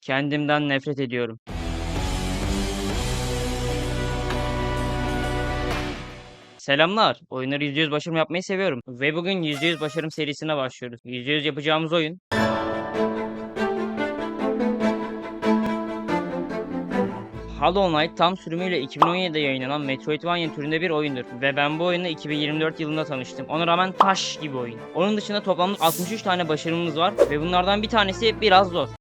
Kendimden nefret ediyorum. Selamlar. Oyunları %100 başarım yapmayı seviyorum. Ve bugün %100 başarım serisine başlıyoruz. %100 yapacağımız oyun Hollow Knight tam sürümüyle 2017'de yayınlanan Metroidvania türünde bir oyundur ve ben bu oyunla 2024 yılında tanıştım. Ona rağmen taş gibi oyun. Onun dışında toplamda 63 tane başarımımız var ve bunlardan bir tanesi biraz zor.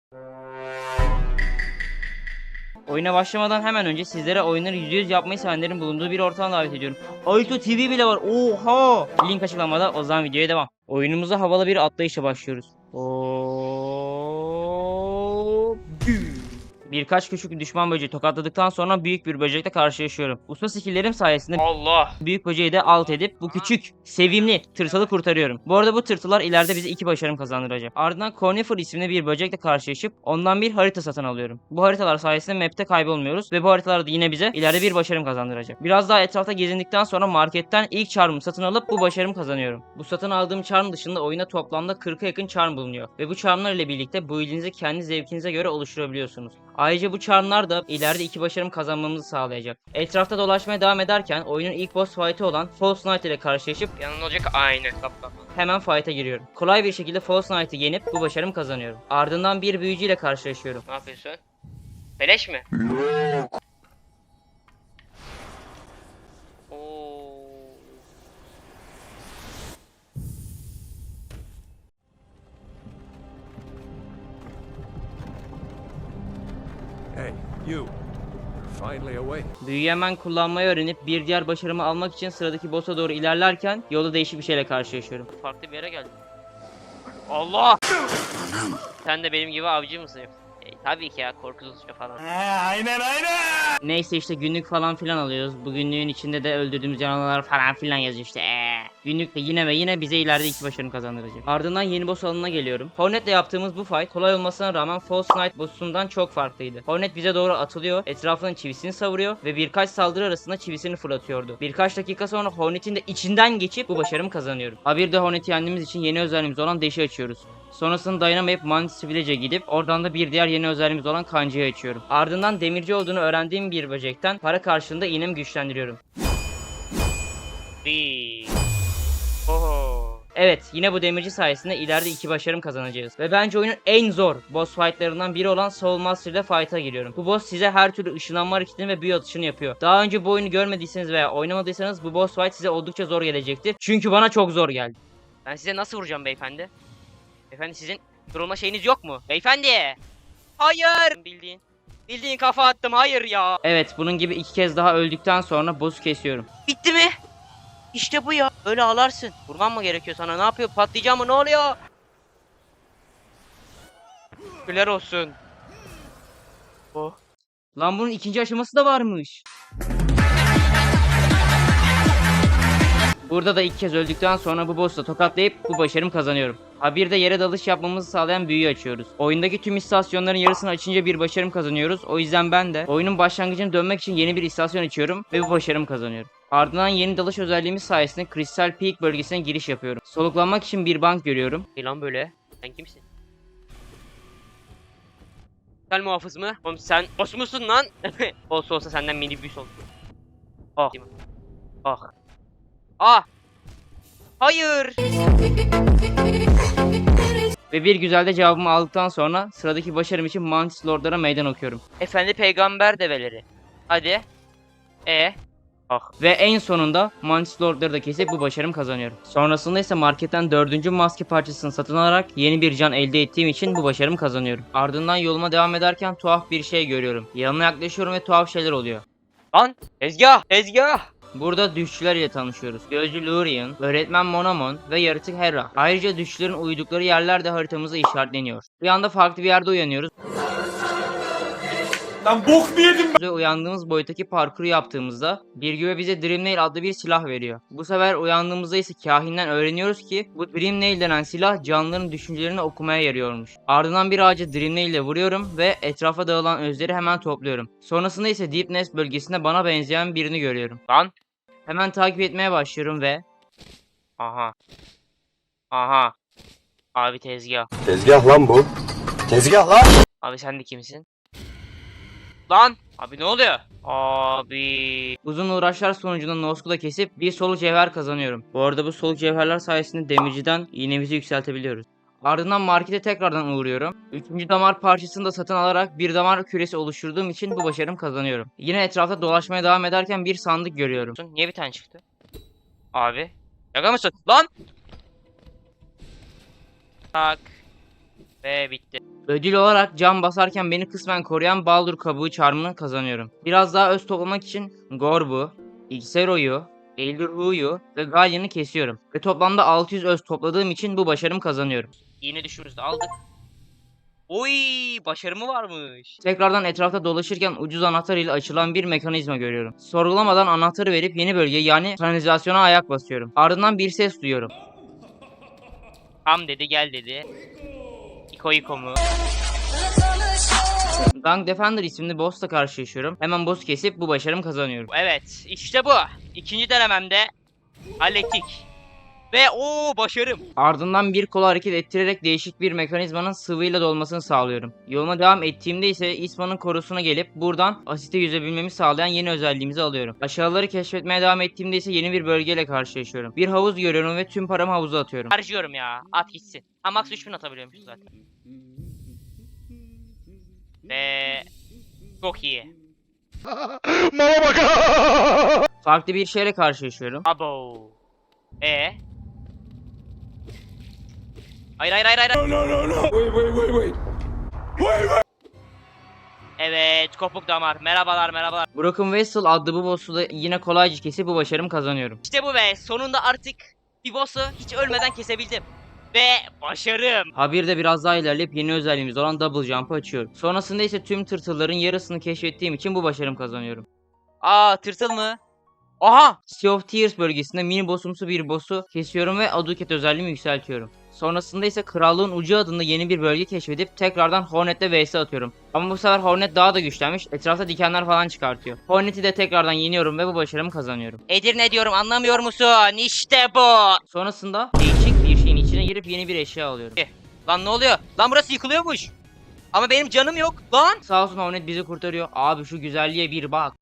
Oyuna başlamadan hemen önce sizlere oyunları %100 yapmayı sevenlerin bulunduğu bir ortama davet ediyorum. Aito TV bile var. Oha! Link açıklamada. O zaman videoya devam. Oyunumuza havalı bir atlayışla başlıyoruz. Oo, Birkaç küçük düşman böceği tokatladıktan sonra büyük bir böcekle karşılaşıyorum. Usta skilllerim sayesinde Allah. büyük böceği de alt edip bu küçük, sevimli tırtılı kurtarıyorum. Bu arada bu tırtılar ileride bize iki başarım kazandıracak. Ardından Cornifer isimli bir böcekle karşılaşıp ondan bir harita satın alıyorum. Bu haritalar sayesinde map'te kaybolmuyoruz ve bu haritalar da yine bize ileride bir başarım kazandıracak. Biraz daha etrafta gezindikten sonra marketten ilk charm'ı satın alıp bu başarımı kazanıyorum. Bu satın aldığım charm dışında oyunda toplamda 40'a yakın charm bulunuyor ve bu charmlar ile birlikte build'inizi kendi zevkinize göre oluşturabiliyorsunuz. Ayrıca bu charmlar da ileride iki başarım kazanmamızı sağlayacak. Etrafta dolaşmaya devam ederken oyunun ilk boss fight'ı olan False Knight ile karşılaşıp Yanında olacak aynı. Hemen fight'a giriyorum. Kolay bir şekilde False Knight'ı yenip bu başarımı kazanıyorum. Ardından bir büyücüyle karşılaşıyorum. Ne yapıyorsun? Beleş mi? Oo. Hey, you. Finally awake. Büyüyü hemen kullanmayı öğrenip bir diğer başarımı almak için sıradaki boss'a doğru ilerlerken yolda değişik bir şeyle karşılaşıyorum. Farklı bir yere geldim. Allah! Sen de benim gibi avcı mısın? E, tabii ki ya korkutucu falan. Neyse işte günlük falan filan alıyoruz. Bu günlüğün içinde de öldürdüğümüz canavarlar falan filan yazıyor işte. Ee. Günlük de yine ve yine bize ileride iki başarım kazandıracak. Ardından yeni boss alanına geliyorum. Hornet'le yaptığımız bu fight kolay olmasına rağmen False Knight boss'undan çok farklıydı. Hornet bize doğru atılıyor, etrafının çivisini savuruyor ve birkaç saldırı arasında çivisini fırlatıyordu. Birkaç dakika sonra Hornet'in de içinden geçip bu başarımı kazanıyorum. Ha bir de Hornet'i yendiğimiz için yeni özelliğimiz olan Dash'i açıyoruz. Sonrasında dayanamayıp Mantis Village'e gidip oradan da bir diğer yeni özelliğimiz olan kancayı açıyorum. Ardından demirci olduğunu öğrendiğim bir böcekten para karşılığında iğnemi güçlendiriyorum. Bir. Oho. Evet yine bu demirci sayesinde ileride iki başarım kazanacağız. Ve bence oyunun en zor boss fightlarından biri olan Soul Master ile fight'a giriyorum. Bu boss size her türlü ışınlanma hareketini ve büyü atışını yapıyor. Daha önce bu oyunu görmediyseniz veya oynamadıysanız bu boss fight size oldukça zor gelecektir. Çünkü bana çok zor geldi. Ben size nasıl vuracağım beyefendi? Beyefendi sizin durulma şeyiniz yok mu? Beyefendi! Hayır! Bildiğin. Bildiğin kafa attım hayır ya. Evet bunun gibi iki kez daha öldükten sonra boss'u kesiyorum. Bitti mi? İşte bu ya. Öyle ağlarsın. Vurmam mı gerekiyor sana? Ne yapıyor? Patlayacağım mı? Ne oluyor? Şükürler olsun. Oh. Lan bunun ikinci aşaması da varmış. Burada da ilk kez öldükten sonra bu boss'la tokatlayıp bu başarım kazanıyorum. Ha bir de yere dalış yapmamızı sağlayan büyüyü açıyoruz. Oyundaki tüm istasyonların yarısını açınca bir başarım kazanıyoruz. O yüzden ben de oyunun başlangıcına dönmek için yeni bir istasyon açıyorum ve bu başarım kazanıyorum. Ardından yeni dalış özelliğimiz sayesinde Crystal Peak bölgesine giriş yapıyorum. Soluklanmak için bir bank görüyorum. Ne lan böyle? Sen kimsin? Sen muhafız mı? Oğlum sen boss musun lan? olsa olsa senden minibüs olur. Ah. Ah. Ah. Hayır. Ve bir güzel de cevabımı aldıktan sonra sıradaki başarım için Mantis Lord'lara meydan okuyorum. Efendi peygamber develeri. Hadi. E. Ah. Ve en sonunda Mantis Lord'ları da kesip bu başarım kazanıyorum. Sonrasında ise marketten dördüncü maske parçasını satın alarak yeni bir can elde ettiğim için bu başarımı kazanıyorum. Ardından yoluma devam ederken tuhaf bir şey görüyorum. Yanına yaklaşıyorum ve tuhaf şeyler oluyor. Lan. Tezgah. Tezgah. Burada düşçüler ile tanışıyoruz. Gözcü Lurien, öğretmen Monamon ve yaratık Hera. Ayrıca düşçülerin uyudukları yerler de haritamızda işaretleniyor. Bir anda farklı bir yerde uyanıyoruz. Lan bok mu yedim Ve uyandığımız boyuttaki parkuru yaptığımızda bir güve bize Dreamnail adlı bir silah veriyor. Bu sefer uyandığımızda ise kahinden öğreniyoruz ki bu Dreamnail denen silah canlıların düşüncelerini okumaya yarıyormuş. Ardından bir ağaca Dreamnail ile vuruyorum ve etrafa dağılan özleri hemen topluyorum. Sonrasında ise Deep Nest bölgesinde bana benzeyen birini görüyorum. Lan. Hemen takip etmeye başlıyorum ve Aha. Aha. Abi tezgah. Tezgah lan bu. Tezgah lan. Abi sen de kimsin? Lan! Abi ne oluyor? Abi. Uzun uğraşlar sonucunda Nosku'da kesip bir soluk cevher kazanıyorum. Bu arada bu soluk cevherler sayesinde demirciden iğnemizi yükseltebiliyoruz. Ardından markete tekrardan uğruyorum. Üçüncü damar parçasını da satın alarak bir damar küresi oluşturduğum için bu başarım kazanıyorum. Yine etrafta dolaşmaya devam ederken bir sandık görüyorum. Niye bir tane çıktı? Abi. Şaka mısın? Lan! Tak. Ve bitti. Ödül olarak cam basarken beni kısmen koruyan Baldur kabuğu çarmını kazanıyorum. Biraz daha öz toplamak için Gorb'u, Xero'yu, Eldurhu'yu ve Galyan'ı kesiyorum. Ve toplamda 600 öz topladığım için bu başarımı kazanıyorum. Yine düşürüz de aldık. Oy! Başarı mı varmış? Tekrardan etrafta dolaşırken ucuz anahtar ile açılan bir mekanizma görüyorum. Sorgulamadan anahtarı verip yeni bölgeye yani kanalizasyona ayak basıyorum. Ardından bir ses duyuyorum. Tam dedi gel dedi. İko İko mu? Gang Defender isimli boss'la karşılaşıyorum. Hemen boss'u kesip bu başarımı kazanıyorum. Evet işte bu. İkinci denememde hallettik. Ve o başarım. Ardından bir kolu hareket ettirerek değişik bir mekanizmanın sıvıyla dolmasını sağlıyorum. Yoluma devam ettiğimde ise İsma'nın korusuna gelip buradan asite yüzebilmemi sağlayan yeni özelliğimizi alıyorum. Aşağıları keşfetmeye devam ettiğimde ise yeni bir bölgeyle karşılaşıyorum. Bir havuz görüyorum ve tüm paramı havuza atıyorum. Harcıyorum ya. At gitsin. Ha max 3000 atabiliyormuşuz zaten. Ve çok iyi. Farklı bir şeyle karşılaşıyorum. Abo. E. Hayır hayır hayır hayır. No, no, no, no! Wait, wait, wait, wait! Wait, wait! Evet kopuk damar. Merhabalar merhabalar. Broken Vessel adlı bu boss'u da yine kolayca kesip bu başarımı kazanıyorum. İşte bu ve sonunda artık bir boss'u hiç ölmeden kesebildim. Ve başarım. Ha bir de biraz daha ilerleyip yeni özelliğimiz olan Double Jump'ı açıyorum. Sonrasında ise tüm tırtılların yarısını keşfettiğim için bu başarımı kazanıyorum. Aa tırtıl mı? Aha! Sea of Tears bölgesinde mini bossumsu bir boss'u kesiyorum ve Aduket özelliğimi yükseltiyorum. Sonrasında ise Krallığın Ucu adında yeni bir bölge keşfedip tekrardan Hornet'le vs atıyorum. Ama bu sefer Hornet daha da güçlenmiş, etrafta dikenler falan çıkartıyor. Hornet'i de tekrardan yeniyorum ve bu başarımı kazanıyorum. Edirne diyorum anlamıyor musun? İşte bu. Sonrasında değişik bir şeyin içine girip yeni bir eşya alıyorum. Lan ne oluyor? Lan burası yıkılıyormuş. Ama benim canım yok. Lan! Sağ olsun Hornet bizi kurtarıyor. Abi şu güzelliğe bir bak.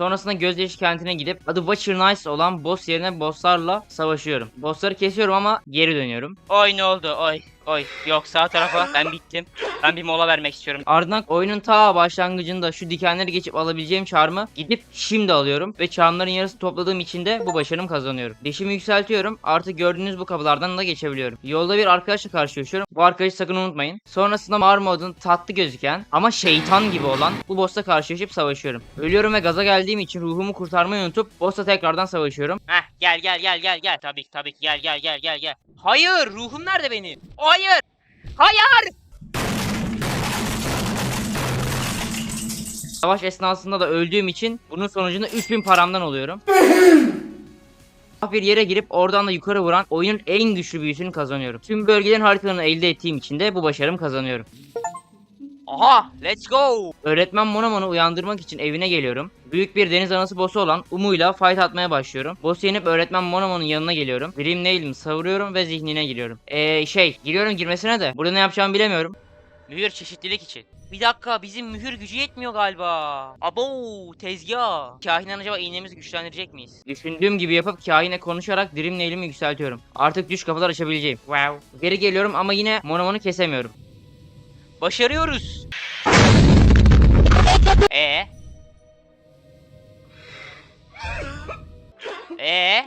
Sonrasında Gözyaşı kentine gidip adı Watcher Nice olan boss yerine bosslarla savaşıyorum. Bossları kesiyorum ama geri dönüyorum. Oy ne oldu? Oy. Oy. Yok sağ tarafa. Ben bittim. Ben bir mola vermek istiyorum. Ardından oyunun ta başlangıcında şu dikenleri geçip alabileceğim çarmı gidip şimdi alıyorum ve çarmların yarısı topladığım için de bu başarım kazanıyorum. Deşimi yükseltiyorum artık gördüğünüz bu kapılardan da geçebiliyorum. Yolda bir arkadaşla karşılaşıyorum. Bu arkadaşı sakın unutmayın. Sonrasında Marmot'un tatlı gözüken ama şeytan gibi olan bu boss'la karşılaşıp savaşıyorum. Ölüyorum ve gaza geldiğim için ruhumu kurtarmayı unutup boss'la tekrardan savaşıyorum. Heh gel gel gel gel gel. Tabii tabii gel gel gel gel gel. Hayır ruhum nerede benim? Hayır. Hayır. Savaş esnasında da öldüğüm için bunun sonucunda 3000 paramdan oluyorum. bir yere girip oradan da yukarı vuran oyunun en güçlü büyüsünü kazanıyorum. Tüm bölgelerin haritalarını elde ettiğim için de bu başarımı kazanıyorum. Aha let's go. Öğretmen Monomon'u uyandırmak için evine geliyorum. Büyük bir deniz anası boss'u olan Umu'yla fight atmaya başlıyorum. Boss'u yenip öğretmen Monomon'un yanına geliyorum. Dream Nail'imi savuruyorum ve zihnine giriyorum. Eee şey giriyorum girmesine de burada ne yapacağımı bilemiyorum. Mühür çeşitlilik için. Bir dakika bizim mühür gücü yetmiyor galiba. Abo tezgah. Kahinden acaba iğnemizi güçlendirecek miyiz? Düşündüğüm gibi yapıp kahine konuşarak Dream Nail'imi yükseltiyorum. Artık düş kapılar açabileceğim. Wow. Geri geliyorum ama yine Monomon'u kesemiyorum. Başarıyoruz. E. E.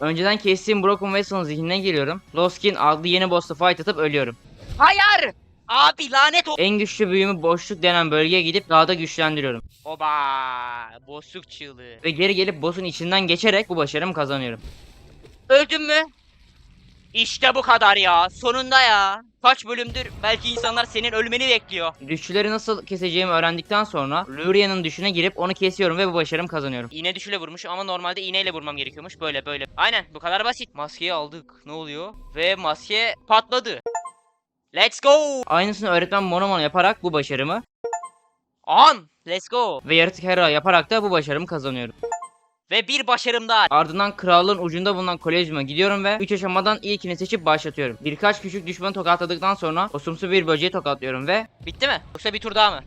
Önceden kestiğim Broken Vessel'ın zihnine giriyorum. Loskin adlı yeni boss'la fight atıp ölüyorum. Hayır. Abi lanet o. En güçlü büyümü boşluk denen bölgeye gidip daha da güçlendiriyorum. Oba. Boşluk çığlığı. Ve geri gelip boss'un içinden geçerek bu başarımı kazanıyorum. Öldün mü? İşte bu kadar ya. Sonunda ya. Kaç bölümdür belki insanlar senin ölmeni bekliyor. Düşçüleri nasıl keseceğimi öğrendikten sonra Luria'nın düşüne girip onu kesiyorum ve bu başarımı kazanıyorum. İğne düşüle vurmuş ama normalde iğneyle vurmam gerekiyormuş. Böyle böyle. Aynen bu kadar basit. Maskeyi aldık. Ne oluyor? Ve maske patladı. Let's go. Aynısını öğretmen Monomon yaparak bu başarımı On. Let's go. ve yaratık Hera yaparak da bu başarımı kazanıyorum. Ve bir başarım daha. Ardından krallığın ucunda bulunan kolezyuma gidiyorum ve 3 aşamadan ilkini seçip başlatıyorum. Birkaç küçük düşmanı tokatladıktan sonra osumsu bir böceği tokatlıyorum ve Bitti mi? Yoksa bir tur daha mı?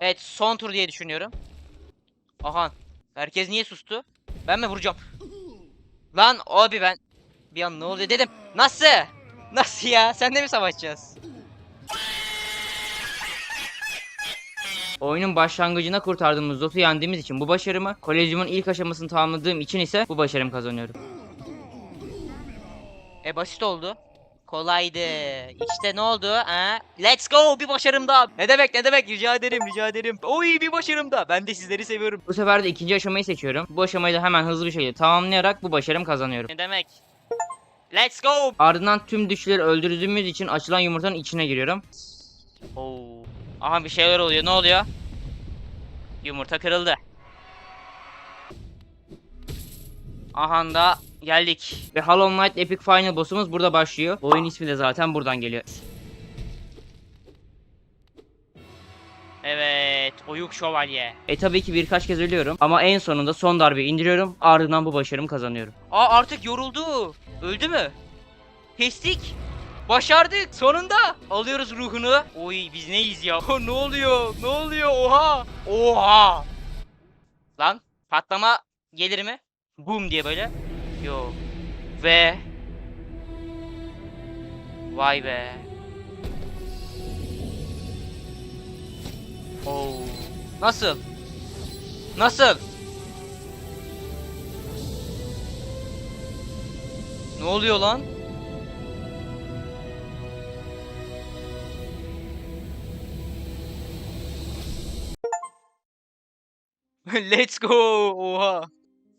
Evet son tur diye düşünüyorum. Aha. Herkes niye sustu? Ben mi vuracağım? Lan abi ben bir an ne oluyor dedim. Nasıl? Nasıl ya? Sen de mi savaşacağız? Oyunun başlangıcına kurtardığımız Zot'u yendiğimiz için bu başarımı, kolezyumun ilk aşamasını tamamladığım için ise bu başarımı kazanıyorum. E basit oldu. Kolaydı. İşte ne oldu? Ha? Let's go bir başarım daha. Ne demek ne demek rica ederim rica ederim. Oy bir başarım daha. Ben de sizleri seviyorum. Bu sefer de ikinci aşamayı seçiyorum. Bu aşamayı da hemen hızlı bir şekilde tamamlayarak bu başarımı kazanıyorum. Ne demek? Let's go. Ardından tüm düşleri öldürdüğümüz için açılan yumurtanın içine giriyorum. Oo. Aha bir şeyler oluyor. Ne oluyor? Yumurta kırıldı. Aha da geldik. Ve Hollow Knight Epic Final boss'umuz burada başlıyor. Oyun ismi de zaten buradan geliyor. Evet, oyuk şövalye. E tabii ki birkaç kez ölüyorum ama en sonunda son darbeyi indiriyorum ardından bu başarımı kazanıyorum. Aa artık yoruldu. Öldü mü? Kestik. Başardık sonunda. Alıyoruz ruhunu. Oy biz neyiz ya? ne oluyor? Ne oluyor? Oha! Oha! Lan patlama gelir mi? Boom diye böyle. Yok. Ve Vay be. Oo. Nasıl? Nasıl? Ne oluyor lan? Let's go. Oha.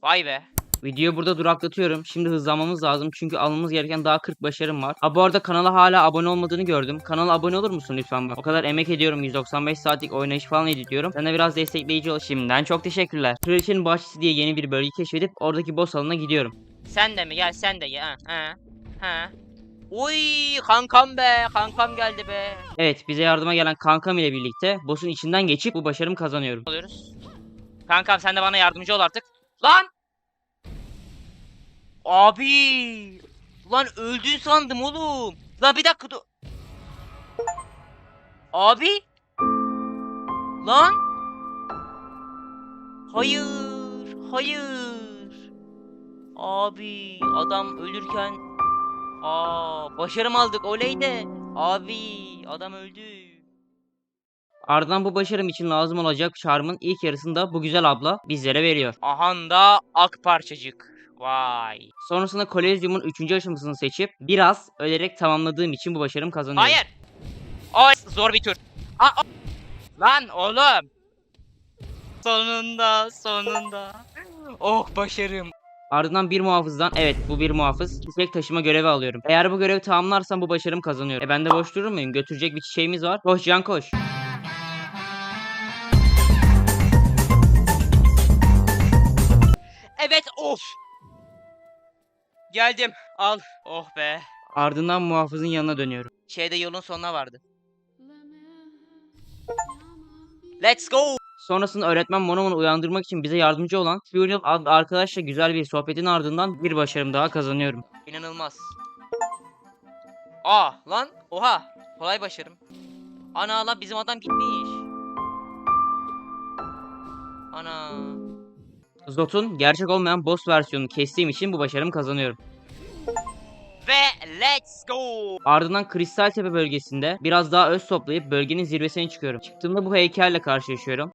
Vay be. Videoyu burada duraklatıyorum. Şimdi hızlanmamız lazım çünkü almamız gereken daha 40 başarım var. Ha bu arada kanala hala abone olmadığını gördüm. Kanala abone olur musun lütfen bak. O kadar emek ediyorum. 195 saatlik oynayış falan editiyorum. Sen de biraz destekleyici ol şimdiden. Çok teşekkürler. Kraliçenin Bahçesi diye yeni bir bölge keşfedip oradaki boss alanına gidiyorum. Sen de mi? Gel sen de gel. Ha. Ha. ha. Uy kankam be. Kankam geldi be. Evet bize yardıma gelen kankam ile birlikte boss'un içinden geçip bu başarımı kazanıyorum. Alıyoruz. Kankam sen de bana yardımcı ol artık. Lan! Abi! Lan öldün sandım oğlum. Lan bir dakika dur. Abi! Lan! Hayır! Hayır! Abi adam ölürken Aa başarım aldık oley de. Abi adam öldü. Ardından bu başarım için lazım olacak çarmın ilk yarısını da bu güzel abla bizlere veriyor. Ahanda ak parçacık. Vay. Sonrasında Kolezyum'un 3. aşamasını seçip biraz ölerek tamamladığım için bu başarımı kazanıyorum. Hayır. O zor bir tur. Aa, o- Lan oğlum. Sonunda sonunda. Oh başarım. Ardından bir muhafızdan evet bu bir muhafız çiçek taşıma görevi alıyorum. Eğer bu görevi tamamlarsam bu başarımı kazanıyorum. E ben de boş durur muyum? Götürecek bir çiçeğimiz var. Koş Can koş. Of. Geldim. Al. Oh be. Ardından muhafızın yanına dönüyorum. Şeyde yolun sonuna vardı. Let's go. Sonrasında öğretmen Monomon'u uyandırmak için bize yardımcı olan Furion adlı arkadaşla güzel bir sohbetin ardından bir başarım daha kazanıyorum. İnanılmaz. Aa lan. Oha. Kolay başarım. Ana lan bizim adam gitmiş. Ana. Zot'un gerçek olmayan boss versiyonunu kestiğim için bu başarımı kazanıyorum. Ve let's go. Ardından Kristal Tepe bölgesinde biraz daha öz toplayıp bölgenin zirvesine çıkıyorum. Çıktığımda bu heykelle karşılaşıyorum.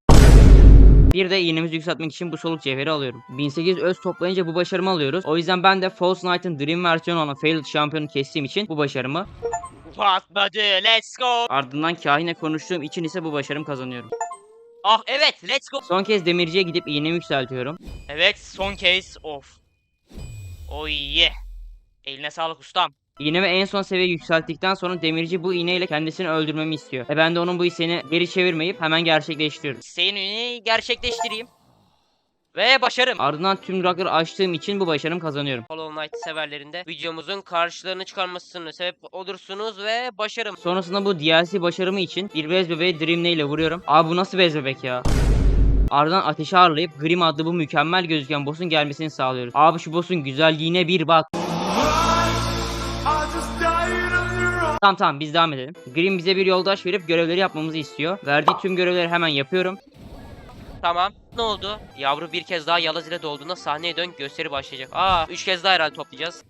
Bir de iğnemizi yükseltmek için bu soluk cevheri alıyorum. 1800 öz toplayınca bu başarımı alıyoruz. O yüzden ben de False Knight'ın Dream versiyonu olan Failed şampiyonu kestiğim için bu başarımı Patladı. Let's go. ardından kahine konuştuğum için ise bu başarımı kazanıyorum. Ah evet let's go. Son kez demirciye gidip iğnemi yükseltiyorum. Evet son kez of. Oy yeah. Eline sağlık ustam. İğnemi en son seviye yükselttikten sonra demirci bu iğneyle kendisini öldürmemi istiyor. Ve ben de onun bu isteğini geri çevirmeyip hemen gerçekleştiriyorum. Senin gerçekleştireyim. Ve başarım. Ardından tüm durakları açtığım için bu başarımı kazanıyorum. Hollow Knight severlerinde videomuzun karşılarını çıkarmasını sebep olursunuz ve başarım. Sonrasında bu DLC başarımı için bir bez bebeği Dream Nail ile vuruyorum. Abi bu nasıl bez bebek ya? Ardından ateşi ağırlayıp Grim adlı bu mükemmel gözüken boss'un gelmesini sağlıyoruz. Abi şu boss'un güzelliğine bir bak. Tamam tamam biz devam edelim. Grim bize bir yoldaş verip görevleri yapmamızı istiyor. Verdiği tüm görevleri hemen yapıyorum. Tamam. Ne oldu? Yavru bir kez daha yalaz ile dolduğunda sahneye dön gösteri başlayacak. Aa, üç kez daha herhalde toplayacağız.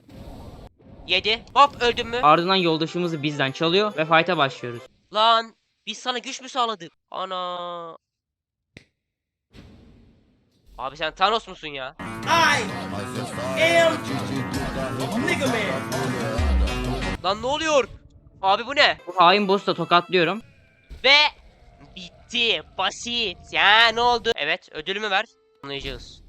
7. Hop öldün mü? Ardından yoldaşımızı bizden çalıyor ve fight'a başlıyoruz. Lan biz sana güç mü sağladık? Ana. Abi sen Thanos musun ya? Lan ne oluyor? Abi bu ne? Bu hain boss'u da tokatlıyorum. Ve bitti. Basit. Ya ne oldu? Evet ödülümü ver. Anlayacağız.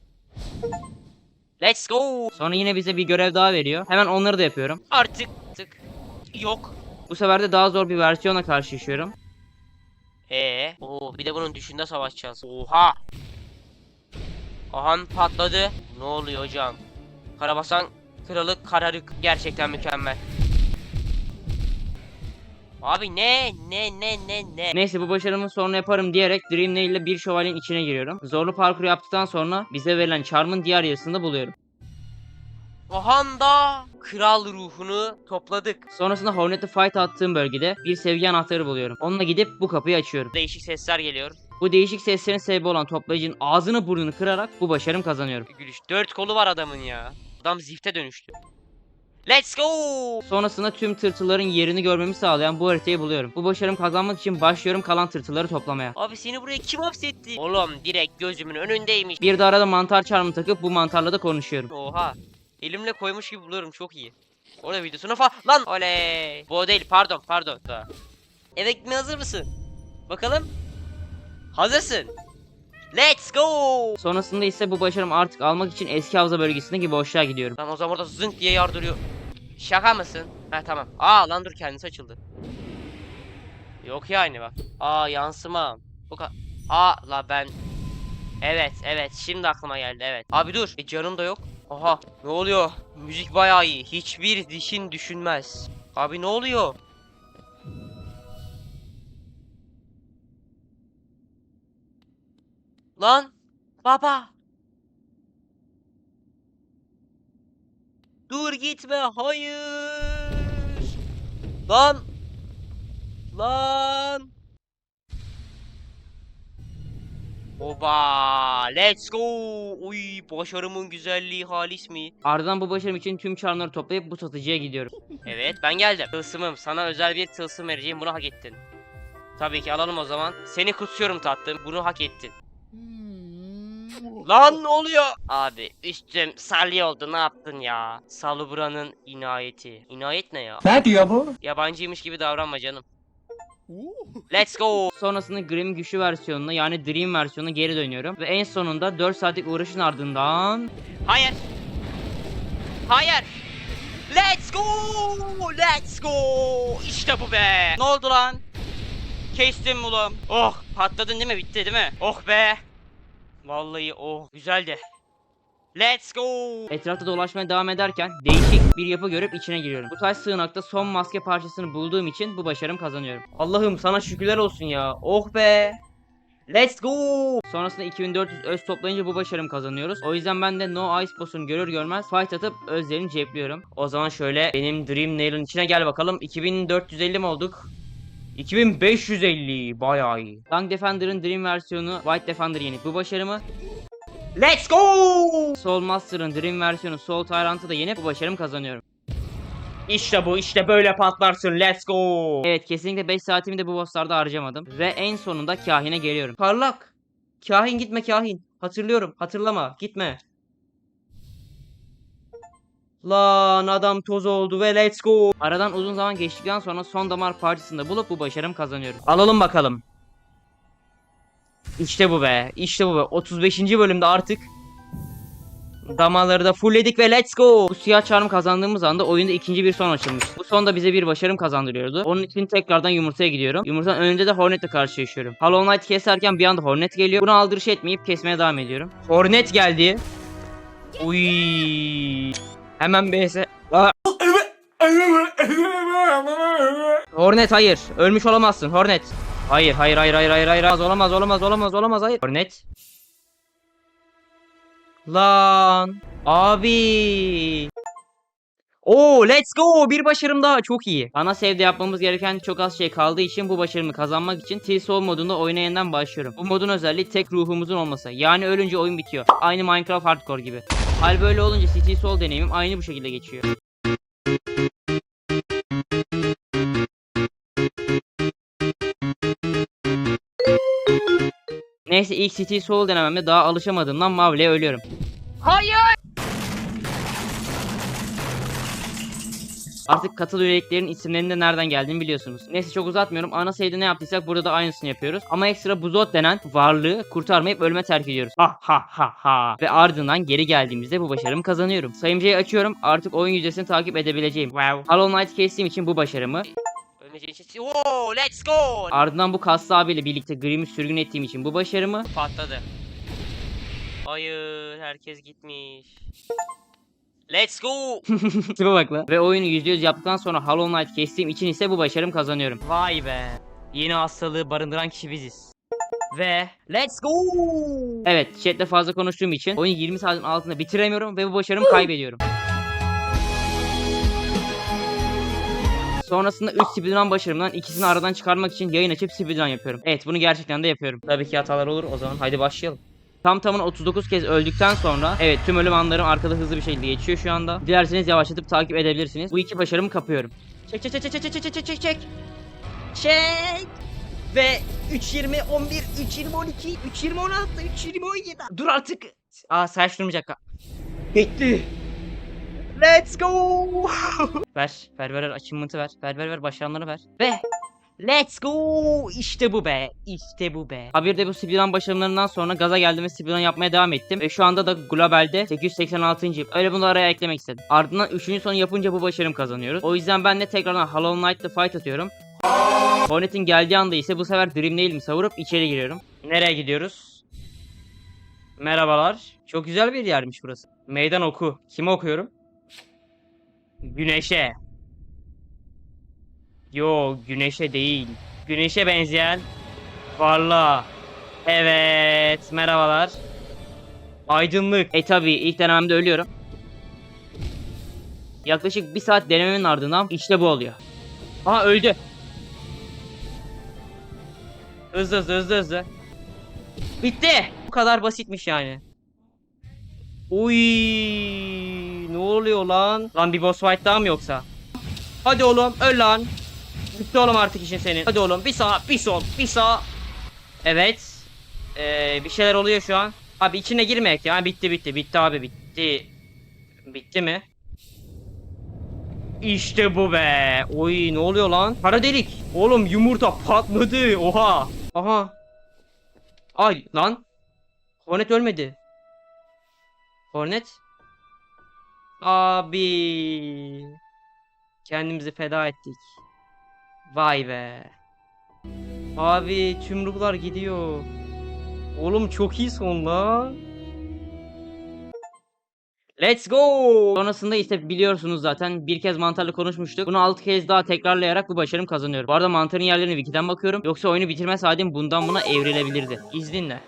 Let's go. Sonra yine bize bir görev daha veriyor. Hemen onları da yapıyorum. Artık tık. Yok. Bu sefer de daha zor bir versiyona karşılaşıyorum. Ee, oo bir de bunun düşünde savaşacağız. Oha. Ahan patladı. Ne oluyor hocam? Karabasan kralı kararık. Gerçekten mükemmel. Abi ne ne ne ne ne? Neyse bu başarımı sonra yaparım diyerek Dream Nail ile bir şövalyenin içine giriyorum. Zorlu parkur yaptıktan sonra bize verilen charm'ın diğer yarısını buluyorum. Ahan da kral ruhunu topladık. Sonrasında Hornet'le fight attığım bölgede bir sevgi anahtarı buluyorum. Onunla gidip bu kapıyı açıyorum. Değişik sesler geliyor. Bu değişik seslerin sebebi olan toplayıcının ağzını burnunu kırarak bu başarım kazanıyorum. Gülüş. Dört kolu var adamın ya. Adam zifte dönüştü. Let's go. Sonrasında tüm tırtılların yerini görmemi sağlayan bu haritayı buluyorum. Bu başarım kazanmak için başlıyorum kalan tırtılları toplamaya. Abi seni buraya kim hapsetti? Oğlum direkt gözümün önündeymiş. Bir de arada mantar charm'ı takıp bu mantarla da konuşuyorum. Oha. Elimle koymuş gibi buluyorum çok iyi. Orada videosunu fa lan oley. Bu o değil pardon pardon. Da. Eve gitmeye hazır mısın? Bakalım. Hazırsın. Let's go. Sonrasında ise bu başarımı artık almak için eski havza bölgesindeki boşluğa gidiyorum. Lan o zaman orada zınk diye yardırıyor. Şaka mısın? Ha tamam. Aa lan dur kendisi açıldı. Yok yani bak. Aa yansıma. Bu ka Aa la ben. Evet evet şimdi aklıma geldi evet. Abi dur. E, canım da yok. Aha ne oluyor? Müzik bayağı iyi. Hiçbir dişin düşünmez. Abi ne oluyor? Lan baba. Dur gitme hayır. Lan. Lan. Oba, let's go. Uy, başarımın güzelliği halis mi? Ardından bu başarım için tüm charmları toplayıp bu satıcıya gidiyorum. Evet, ben geldim. Tılsımım, sana özel bir tılsım vereceğim. Bunu hak ettin. Tabii ki alalım o zaman. Seni kutsuyorum tatlım. Bunu hak ettin. Lan ne oluyor? Abi üstüm salya oldu ne yaptın ya? Salubra'nın inayeti. İnayet ne ya? Ne diyor bu? Yabancıymış gibi davranma canım. Let's go. Sonrasında Grim güçlü versiyonuna yani Dream versiyonuna geri dönüyorum. Ve en sonunda 4 saatlik uğraşın ardından... Hayır. Hayır. Let's go. Let's go. İşte bu be. Ne oldu lan? Kestim oğlum. Oh patladın değil mi? Bitti değil mi? Oh be. Vallahi oh güzeldi. Let's go. Etrafta dolaşmaya devam ederken değişik bir yapı görüp içine giriyorum. Bu taş sığınakta son maske parçasını bulduğum için bu başarım kazanıyorum. Allah'ım sana şükürler olsun ya. Oh be. Let's go. Sonrasında 2400 öz toplayınca bu başarım kazanıyoruz. O yüzden ben de No Ice Boss'unu görür görmez fight atıp özlerini cepliyorum. O zaman şöyle benim Dream Nail'ın içine gel bakalım. 2450 mi olduk? 2550 bayağı iyi. Tank Defender'ın Dream versiyonu White Defender yenip bu başarımı Let's go. Soul Master'ın Dream versiyonu Soul Tyrant'ı da yenip bu başarımı kazanıyorum. İşte bu işte böyle patlarsın let's go. Evet kesinlikle 5 saatimi de bu bosslarda harcamadım. Ve en sonunda kahine geliyorum. Parlak. Kahin gitme kahin. Hatırlıyorum hatırlama gitme. Lan adam toz oldu ve let's go. Aradan uzun zaman geçtikten sonra son damar parçasını bulup bu başarımı kazanıyorum. Alalım bakalım. İşte bu be. İşte bu be. 35. bölümde artık Damarları da fullledik ve let's go. Bu siyah charm kazandığımız anda oyunda ikinci bir son açılmış. Bu son da bize bir başarım kazandırıyordu. Onun için tekrardan yumurtaya gidiyorum. Yumurtanın önünde de Hornet'le karşılaşıyorum. Hollow Knight keserken bir anda Hornet geliyor. Buna aldırış etmeyip kesmeye devam ediyorum. Hornet geldi. Uy. Hemen BS... Aa. Hornet hayır. Ölmüş olamazsın Hornet. Hayır hayır hayır hayır hayır hayır. Olamaz olamaz olamaz olamaz hayır. Hornet. Lan. Abi. Oo let's go bir başarım daha çok iyi. Ana sevde yapmamız gereken çok az şey kaldığı için bu başarımı kazanmak için T-Soul modunda oyuna başlıyorum. Bu modun özelliği tek ruhumuzun olması. Yani ölünce oyun bitiyor. Aynı Minecraft Hardcore gibi. Hal böyle olunca City Soul deneyimim aynı bu şekilde geçiyor. Neyse ilk City Soul denememde daha alışamadığımdan Mavle'ye ölüyorum. Hayır. Artık katıl üyeliklerin isimlerinin de nereden geldiğini biliyorsunuz. Neyse çok uzatmıyorum. Ana sevde ne yaptıysak burada da aynısını yapıyoruz. Ama ekstra buzot denen varlığı kurtarmayıp ölüme terk ediyoruz. Ha ha ha ha. Ve ardından geri geldiğimizde bu başarımı kazanıyorum. Sayımcayı açıyorum. Artık oyun yüzdesini takip edebileceğim. Wow. Hollow Knight kestiğim için bu başarımı. İçin. Oo, let's go. Ardından bu kaslı abiyle birlikte Grimm'i sürgün ettiğim için bu başarımı. Patladı. Hayır, herkes gitmiş. Let's go. Tipe bak lan. Ve oyunu %100 yaptıktan sonra Hollow Knight kestiğim için ise bu başarımı kazanıyorum. Vay be. Yeni hastalığı barındıran kişi biziz. Ve let's go. Evet, chatle fazla konuştuğum için oyunu 20 saatin altında bitiremiyorum ve bu başarımı kaybediyorum. Sonrasında 3 speedrun başarımdan ikisini aradan çıkarmak için yayın açıp speedrun yapıyorum. Evet bunu gerçekten de yapıyorum. Tabii ki hatalar olur o zaman haydi başlayalım. Tam tamına 39 kez öldükten sonra evet tüm ölüm anlarım arkada hızlı bir şekilde geçiyor şu anda. Dilerseniz yavaşlatıp takip edebilirsiniz. Bu iki başarımı kapıyorum. Çek çek çek çek çek çek çek çek çek çek. Çek. Ve 3.20 11 3.20 12 3.20 16 3.20 17. Dur artık. Aa sayaç durmayacak. Bitti. Let's go. Ver. Ver ver ver achievement'ı ver. Ver ver ver başaranları ver. Ve Let's go! İşte bu be. İşte bu be. Haberde bu speedrun başarımlarından sonra gaza geldim ve speedrun yapmaya devam ettim. Ve şu anda da globalde 886. Öyle bunu araya eklemek istedim. Ardından 3. son yapınca bu başarım kazanıyoruz. O yüzden ben de tekrardan Hollow Knight'la fight atıyorum. Hornet'in geldiği anda ise bu sefer Dream Nail'imi savurup içeri giriyorum. Nereye gidiyoruz? Merhabalar. Çok güzel bir yermiş burası. Meydan oku. Kime okuyorum? Güneşe. Yo güneşe değil. Güneşe benzeyen varlığa. Evet merhabalar. Aydınlık. E tabi ilk denememde ölüyorum. Yaklaşık bir saat denememin ardından işte bu oluyor. Aha öldü. Hızlı hızlı hızlı hızlı. Bitti. Bu kadar basitmiş yani. Uy, ne oluyor lan? Lan bir boss fight daha mı yoksa? Hadi oğlum öl lan. Bitti oğlum artık işin senin. Hadi oğlum bir sağ bir sol bir sağ. Evet. Ee, bir şeyler oluyor şu an. Abi içine girmek ya. Bitti bitti bitti abi bitti. Bitti mi? İşte bu be. Oy ne oluyor lan? Kara delik. Oğlum yumurta patladı. Oha. Aha. Ay lan. Hornet ölmedi. Hornet. Abi. Kendimizi feda ettik. Vay be. Abi tüm ruhlar gidiyor. Oğlum çok iyi son la. Let's go. Sonrasında işte biliyorsunuz zaten bir kez mantarla konuşmuştuk. Bunu 6 kez daha tekrarlayarak bu başarım kazanıyorum. Bu arada mantarın yerlerini wiki'den bakıyorum. Yoksa oyunu bitirme saatim bundan buna evrilebilirdi. İzninle.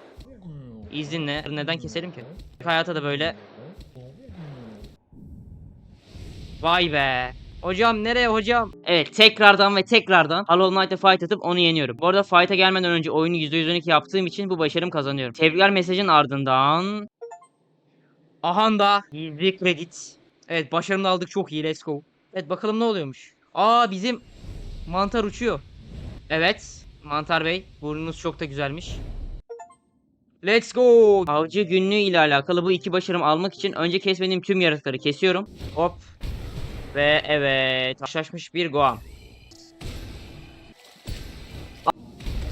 İzninle. Neden keselim ki? Hayata da böyle. Vay be. Hocam nereye hocam? Evet tekrardan ve tekrardan Hollow Knight'a fight atıp onu yeniyorum. Bu arada fight'a gelmeden önce oyunu %112 yaptığım için bu başarım kazanıyorum. Tebrikler mesajın ardından... Ahanda gizli kredi. Evet başarını aldık çok iyi let's go. Evet bakalım ne oluyormuş. Aa bizim mantar uçuyor. Evet mantar bey burnunuz çok da güzelmiş. Let's go. Avcı günlüğü ile alakalı bu iki başarım almak için önce kesmediğim tüm yaratıkları kesiyorum. Hop. Ve evet şaşmış bir Goam.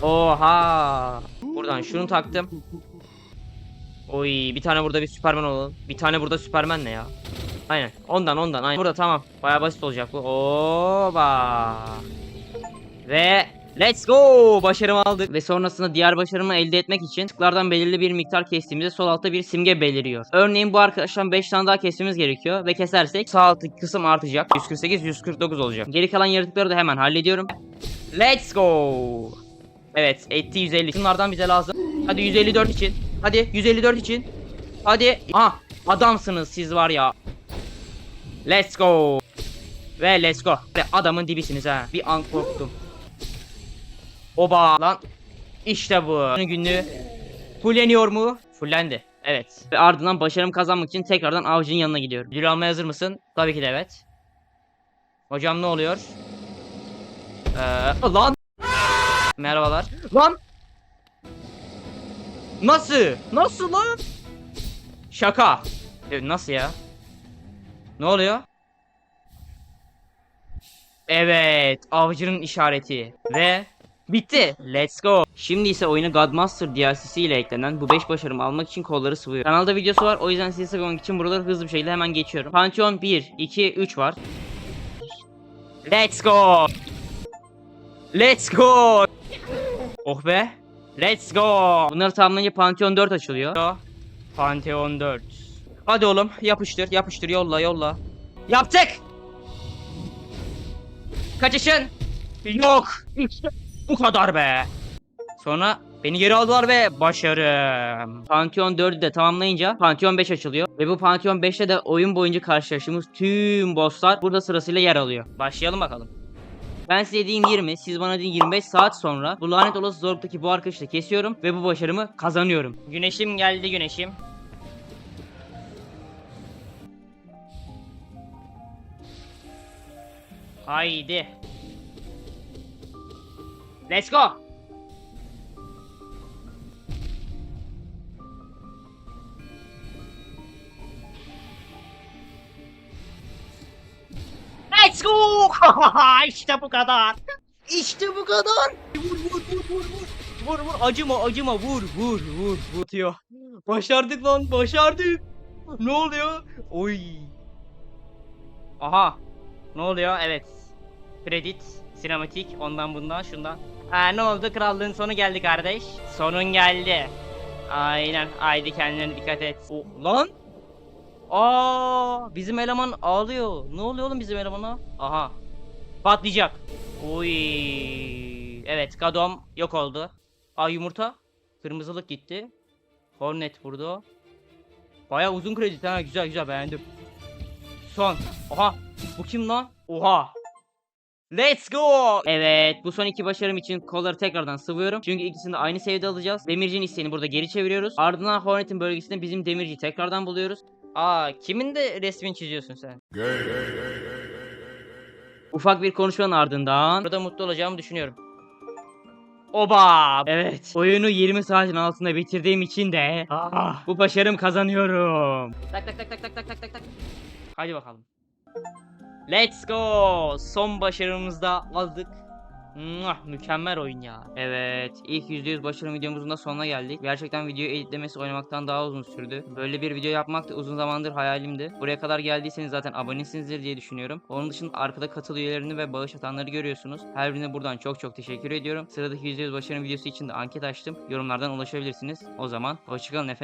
Oha. Buradan şunu taktım. Oy bir tane burada bir Süperman olalım. Bir tane burada Süperman ne ya? Aynen. Ondan ondan. Aynen. Burada tamam. Baya basit olacak bu. Oba. Ve let's go. Başarımı aldık. Ve sonrasında diğer başarımı elde etmek için tıklardan belirli bir miktar kestiğimizde sol altta bir simge beliriyor. Örneğin bu arkadaştan 5 tane daha kesmemiz gerekiyor. Ve kesersek sağ alttaki kısım artacak. 148 149 olacak. Geri kalan yaratıkları da hemen hallediyorum. Let's go. Evet etti 150. Şunlardan bize lazım. Hadi 154 için. Hadi 154 için. Hadi. Ah adamsınız siz var ya. Let's go. Ve let's go. Adamın dibisiniz ha. Bir an korktum. Oba lan. İşte bu. Günlüğü fulleniyor mu? Fullendi. Evet. Ve ardından başarım kazanmak için tekrardan avcının yanına gidiyorum. Ödül almaya hazır mısın? Tabii ki de evet. Hocam ne oluyor? Ee, lan. Merhabalar. Lan. Nasıl? Nasıl lan? Şaka. E, nasıl ya? Ne oluyor? Evet, avcının işareti ve bitti. Let's go. Şimdi ise oyuna Godmaster DLC'si ile eklenen bu 5 başarımı almak için kolları sıvıyor. Kanalda videosu var o yüzden sizi sıkmamak için buraları hızlı bir şekilde hemen geçiyorum. Pantheon 1, 2, 3 var. Let's go. Let's go. Oh be. Let's go. Bunları tamamlayınca Pantheon 4 açılıyor. Pantheon 4. Hadi oğlum yapıştır yapıştır yolla yolla. Yaptık. Kaçışın. Yok. Bu kadar be. Sonra beni geri aldılar ve başarım. Pantheon 4'ü de tamamlayınca Pantheon 5 açılıyor. Ve bu Pantheon 5'te de oyun boyunca karşılaştığımız tüm bosslar burada sırasıyla yer alıyor. Başlayalım bakalım. Ben size diyeyim 20, siz bana deyin 25 saat sonra bu lanet olası zorluktaki bu arkadaşı da kesiyorum ve bu başarımı kazanıyorum. Güneşim geldi güneşim. Haydi. Let's go. Let's go. işte bu kadar. İşte bu kadar. Vur vur vur vur vur. Vur vur acıma acıma vur vur vur vur diyor. Başardık lan başardık. Ne oluyor? Oy. Aha. Ne oluyor? Evet. Kredit, sinematik, ondan bundan, şundan. Ha ne oldu? Krallığın sonu geldi kardeş. Sonun geldi. Aynen. Haydi kendine dikkat et. O, lan? Aa, bizim eleman ağlıyor. Ne oluyor oğlum bizim elemana? Aha. Patlayacak. Oy. Evet, Gadom yok oldu. Aa yumurta. Kırmızılık gitti. Hornet burada. Baya uzun kredi ha güzel güzel beğendim. Son. Oha. Bu kim lan? Oha. Let's go! Evet bu son iki başarım için kolları tekrardan sıvıyorum. Çünkü ikisini de aynı seviyede alacağız. Demirci'nin isteğini burada geri çeviriyoruz. Ardından Hornet'in bölgesinde bizim Demirci'yi tekrardan buluyoruz. Aa kimin de resmini çiziyorsun sen? Gay, gay, gay, gay. Ufak bir konuşmanın ardından burada mutlu olacağımı düşünüyorum. Oba! Evet. Oyunu 20 saatin altında bitirdiğim için de ah, bu başarım kazanıyorum. Tak tak tak tak tak tak tak tak. Hadi bakalım. Let's go. Son başarımızı da aldık. Muah, mükemmel oyun ya. Evet, ilk %100 başarım videomuzun da sonuna geldik. Gerçekten videoyu editlemesi oynamaktan daha uzun sürdü. Böyle bir video yapmak da uzun zamandır hayalimdi. Buraya kadar geldiyseniz zaten abonesinizdir diye düşünüyorum. Onun dışında arkada katıl üyelerini ve bağış atanları görüyorsunuz. Her birine buradan çok çok teşekkür ediyorum. Sıradaki %100 başarım videosu için de anket açtım. Yorumlardan ulaşabilirsiniz. O zaman hoşçakalın efendim.